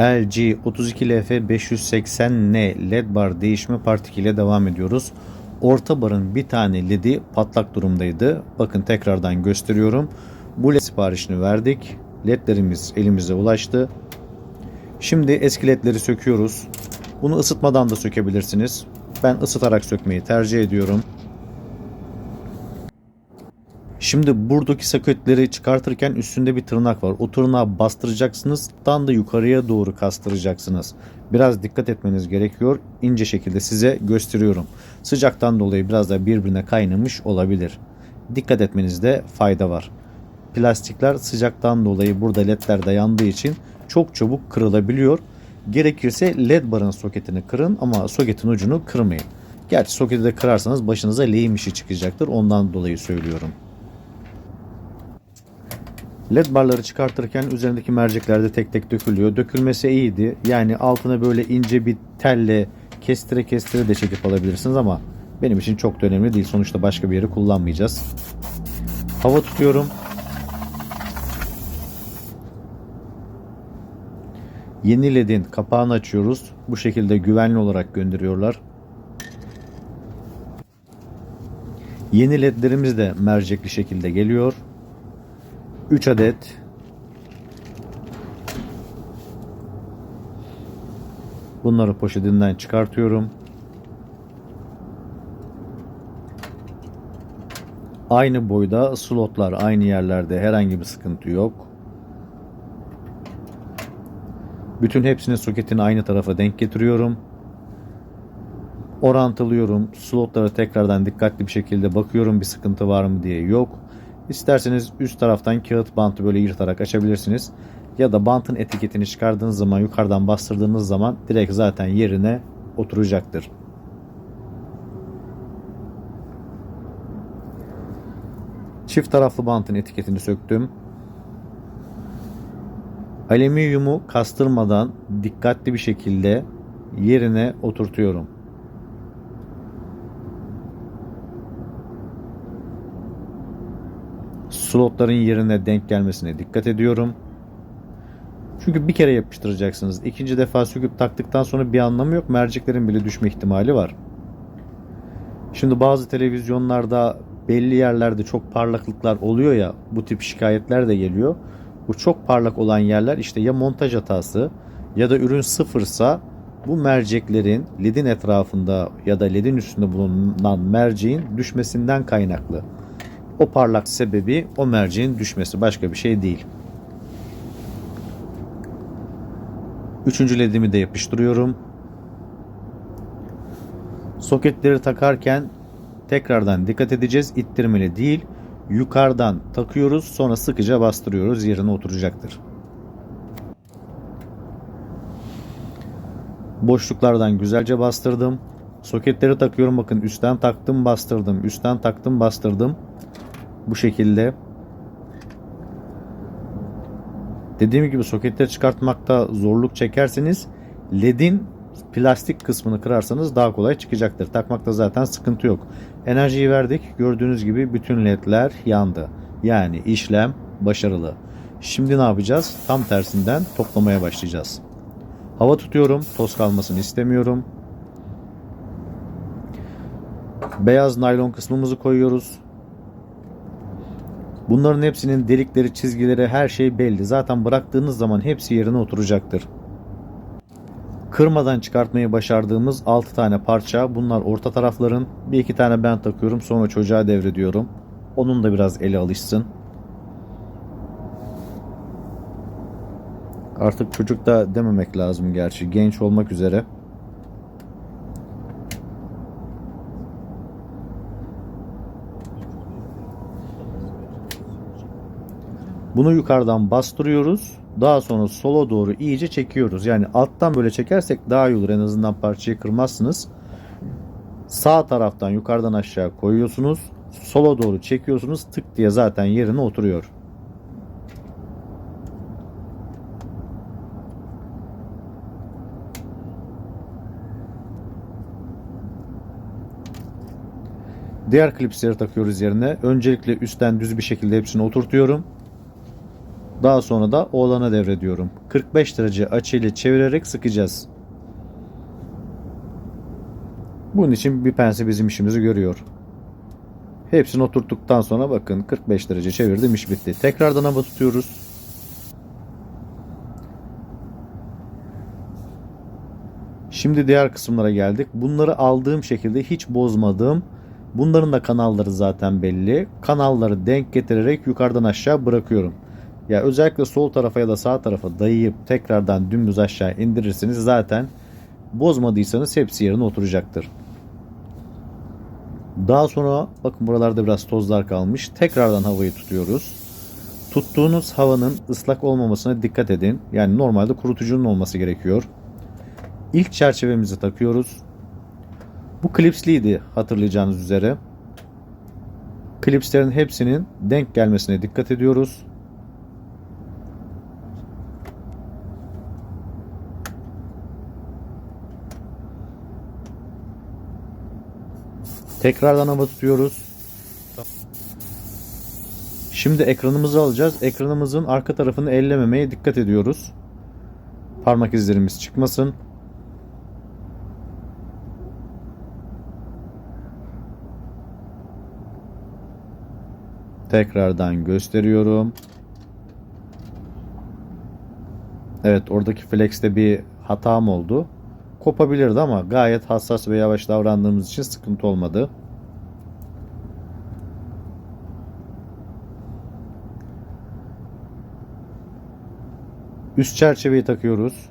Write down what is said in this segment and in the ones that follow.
LG 32LF 580N LED bar değişme part 2 ile devam ediyoruz. Orta barın bir tane LED'i patlak durumdaydı. Bakın tekrardan gösteriyorum. Bu LED siparişini verdik. LED'lerimiz elimize ulaştı. Şimdi eski ledleri söküyoruz. Bunu ısıtmadan da sökebilirsiniz. Ben ısıtarak sökmeyi tercih ediyorum. Şimdi buradaki saketleri çıkartırken üstünde bir tırnak var. O tırnağı bastıracaksınız. Tam da yukarıya doğru kastıracaksınız. Biraz dikkat etmeniz gerekiyor. İnce şekilde size gösteriyorum. Sıcaktan dolayı biraz da birbirine kaynamış olabilir. Dikkat etmenizde fayda var. Plastikler sıcaktan dolayı burada ledler de yandığı için çok çabuk kırılabiliyor. Gerekirse led barın soketini kırın ama soketin ucunu kırmayın. Gerçi soketi de kırarsanız başınıza lehim işi çıkacaktır. Ondan dolayı söylüyorum. LED barları çıkartırken üzerindeki mercekler de tek tek dökülüyor. Dökülmesi iyiydi. Yani altına böyle ince bir telle kestire kestire de çekip alabilirsiniz ama benim için çok da önemli değil. Sonuçta başka bir yeri kullanmayacağız. Hava tutuyorum. Yeni LED'in kapağını açıyoruz. Bu şekilde güvenli olarak gönderiyorlar. Yeni LED'lerimiz de mercekli şekilde geliyor. 3 adet Bunları poşetinden çıkartıyorum. Aynı boyda slotlar aynı yerlerde herhangi bir sıkıntı yok. Bütün hepsini soketin aynı tarafa denk getiriyorum. Orantılıyorum. Slotlara tekrardan dikkatli bir şekilde bakıyorum bir sıkıntı var mı diye yok. İsterseniz üst taraftan kağıt bantı böyle yırtarak açabilirsiniz. Ya da bantın etiketini çıkardığınız zaman yukarıdan bastırdığınız zaman direkt zaten yerine oturacaktır. Çift taraflı bantın etiketini söktüm. Alüminyumu kastırmadan dikkatli bir şekilde yerine oturtuyorum. Slotların yerine denk gelmesine dikkat ediyorum. Çünkü bir kere yapıştıracaksınız. İkinci defa söküp taktıktan sonra bir anlamı yok. Merceklerin bile düşme ihtimali var. Şimdi bazı televizyonlarda belli yerlerde çok parlaklıklar oluyor ya bu tip şikayetler de geliyor. Bu çok parlak olan yerler işte ya montaj hatası ya da ürün sıfırsa bu merceklerin ledin etrafında ya da ledin üstünde bulunan merceğin düşmesinden kaynaklı. O parlak sebebi o merceğin düşmesi başka bir şey değil. Üçüncü ledimi de yapıştırıyorum. Soketleri takarken tekrardan dikkat edeceğiz. İttirmeli değil. Yukarıdan takıyoruz sonra sıkıca bastırıyoruz yerine oturacaktır. Boşluklardan güzelce bastırdım. Soketleri takıyorum bakın üstten taktım bastırdım üstten taktım bastırdım. Bu şekilde. Dediğim gibi soketleri çıkartmakta zorluk çekerseniz ledin plastik kısmını kırarsanız daha kolay çıkacaktır. Takmakta zaten sıkıntı yok. Enerjiyi verdik. Gördüğünüz gibi bütün ledler yandı. Yani işlem başarılı. Şimdi ne yapacağız? Tam tersinden toplamaya başlayacağız. Hava tutuyorum. Toz kalmasını istemiyorum. Beyaz naylon kısmımızı koyuyoruz. Bunların hepsinin delikleri, çizgileri, her şey belli. Zaten bıraktığınız zaman hepsi yerine oturacaktır. Kırmadan çıkartmayı başardığımız 6 tane parça. Bunlar orta tarafların. Bir iki tane ben takıyorum. Sonra çocuğa devrediyorum. Onun da biraz eli alışsın. Artık çocuk da dememek lazım gerçi. Genç olmak üzere. Bunu yukarıdan bastırıyoruz. Daha sonra sola doğru iyice çekiyoruz. Yani alttan böyle çekersek daha iyi olur. En azından parçayı kırmazsınız. Sağ taraftan yukarıdan aşağı koyuyorsunuz. Sola doğru çekiyorsunuz. Tık diye zaten yerine oturuyor. Diğer klipsleri takıyoruz yerine. Öncelikle üstten düz bir şekilde hepsini oturtuyorum. Daha sonra da oğlana devrediyorum. 45 derece açıyla çevirerek sıkacağız. Bunun için bir pense bizim işimizi görüyor. Hepsini oturttuktan sonra bakın 45 derece çevirdim iş bitti. Tekrardan hava tutuyoruz. Şimdi diğer kısımlara geldik. Bunları aldığım şekilde hiç bozmadığım bunların da kanalları zaten belli. Kanalları denk getirerek yukarıdan aşağı bırakıyorum. Ya özellikle sol tarafa ya da sağ tarafa dayayıp tekrardan dümdüz aşağı indirirseniz zaten bozmadıysanız hepsi yerine oturacaktır. Daha sonra bakın buralarda biraz tozlar kalmış. Tekrardan havayı tutuyoruz. Tuttuğunuz havanın ıslak olmamasına dikkat edin. Yani normalde kurutucunun olması gerekiyor. İlk çerçevemizi takıyoruz. Bu klipsliydi hatırlayacağınız üzere. Klipslerin hepsinin denk gelmesine dikkat ediyoruz. Tekrardan hava tutuyoruz. Şimdi ekranımızı alacağız. Ekranımızın arka tarafını ellememeye dikkat ediyoruz. Parmak izlerimiz çıkmasın. Tekrardan gösteriyorum. Evet oradaki flex'te bir hatam oldu. Kopabilirdi ama gayet hassas ve yavaş davrandığımız için sıkıntı olmadı. Üst çerçeveyi takıyoruz.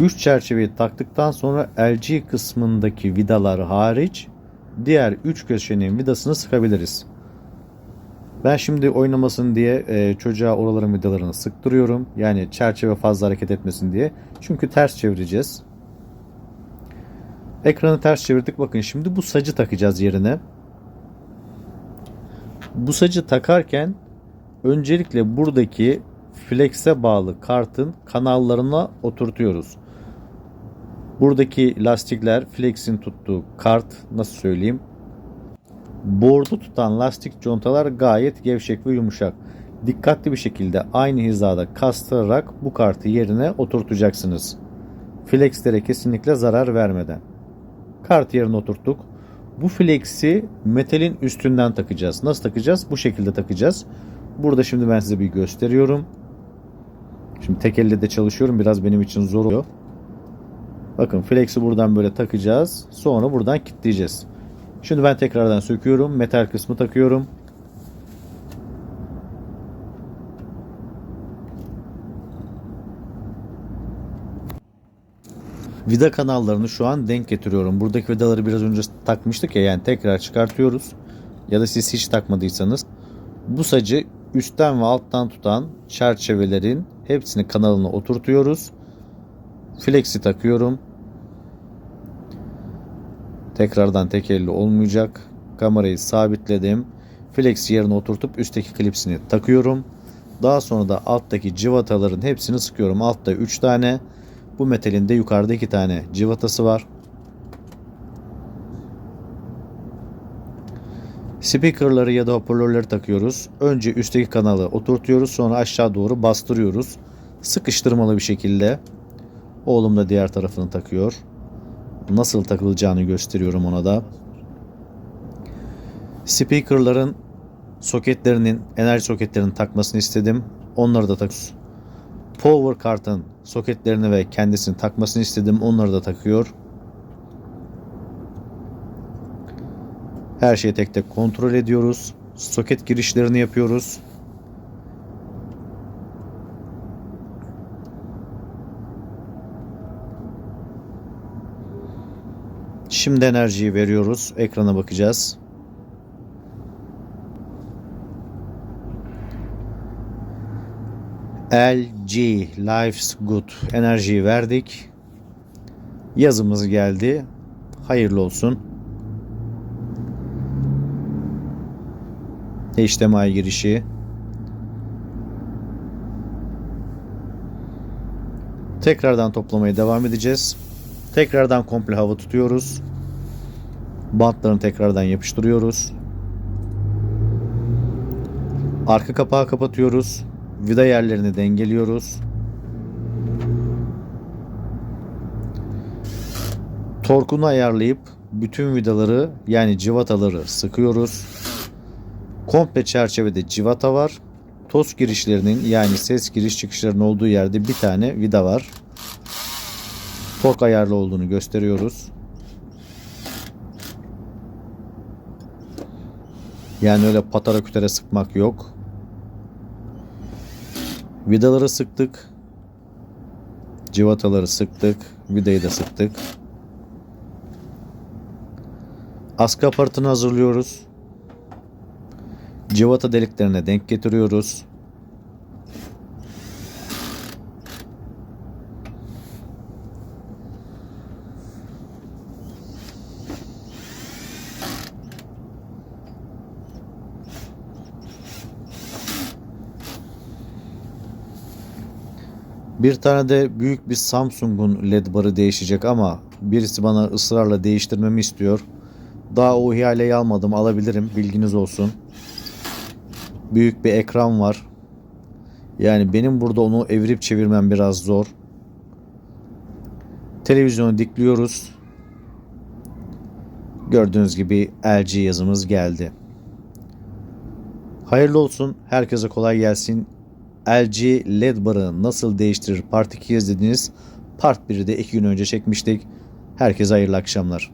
Üst çerçeveyi taktıktan sonra LG kısmındaki vidalar hariç diğer 3 köşenin vidasını sıkabiliriz. Ben şimdi oynamasın diye e, çocuğa oraların vidalarını sıktırıyorum. Yani çerçeve fazla hareket etmesin diye. Çünkü ters çevireceğiz. Ekranı ters çevirdik. Bakın şimdi bu sacı takacağız yerine. Bu sacı takarken öncelikle buradaki flex'e bağlı kartın kanallarına oturtuyoruz. Buradaki lastikler flex'in tuttuğu kart nasıl söyleyeyim Board'u tutan lastik contalar gayet gevşek ve yumuşak. Dikkatli bir şekilde aynı hizada kastırarak bu kartı yerine oturtacaksınız. Flexlere kesinlikle zarar vermeden. Kart yerine oturttuk. Bu flexi metalin üstünden takacağız. Nasıl takacağız? Bu şekilde takacağız. Burada şimdi ben size bir gösteriyorum. Şimdi tek elle de çalışıyorum. Biraz benim için zor oluyor. Bakın flexi buradan böyle takacağız. Sonra buradan kilitleyeceğiz. Şimdi ben tekrardan söküyorum. Metal kısmı takıyorum. Vida kanallarını şu an denk getiriyorum. Buradaki vidaları biraz önce takmıştık ya yani tekrar çıkartıyoruz. Ya da siz hiç takmadıysanız bu sacı üstten ve alttan tutan çerçevelerin hepsini kanalına oturtuyoruz. Flexi takıyorum. Tekrardan tek elle olmayacak. Kamerayı sabitledim. Flex yerine oturtup üstteki klipsini takıyorum. Daha sonra da alttaki civataların hepsini sıkıyorum. Altta 3 tane. Bu metalin de yukarıda 2 tane civatası var. Speakerları ya da hoparlörleri takıyoruz. Önce üstteki kanalı oturtuyoruz. Sonra aşağı doğru bastırıyoruz. Sıkıştırmalı bir şekilde. Oğlum da diğer tarafını takıyor nasıl takılacağını gösteriyorum ona da. Speaker'ların soketlerinin, enerji soketlerinin takmasını istedim. Onları da tak. Power kartın soketlerini ve kendisini takmasını istedim. Onları da takıyor. Her şeyi tek tek kontrol ediyoruz. Soket girişlerini yapıyoruz. Şimdi enerjiyi veriyoruz. Ekrana bakacağız. LG Life's Good enerjiyi verdik. Yazımız geldi. Hayırlı olsun. HDMI girişi. Tekrardan toplamaya devam edeceğiz. Tekrardan komple hava tutuyoruz. Bantlarını tekrardan yapıştırıyoruz. Arka kapağı kapatıyoruz. Vida yerlerini dengeliyoruz. Torkunu ayarlayıp bütün vidaları yani civataları sıkıyoruz. Komple çerçevede civata var. Toz girişlerinin yani ses giriş çıkışlarının olduğu yerde bir tane vida var. Tork ayarlı olduğunu gösteriyoruz. Yani öyle patara kütere sıkmak yok. Vidaları sıktık. Civataları sıktık. Vidayı da sıktık. Askı aparatını hazırlıyoruz. Civata deliklerine denk getiriyoruz. Bir tane de büyük bir Samsung'un led barı değişecek ama birisi bana ısrarla değiştirmemi istiyor. Daha o ihaleyi almadım alabilirim bilginiz olsun. Büyük bir ekran var. Yani benim burada onu evirip çevirmem biraz zor. Televizyonu dikliyoruz. Gördüğünüz gibi LG yazımız geldi. Hayırlı olsun. Herkese kolay gelsin. LG LED barı nasıl değiştirir Part 2 izlediniz. Part 1'i de 2 gün önce çekmiştik. Herkese hayırlı akşamlar.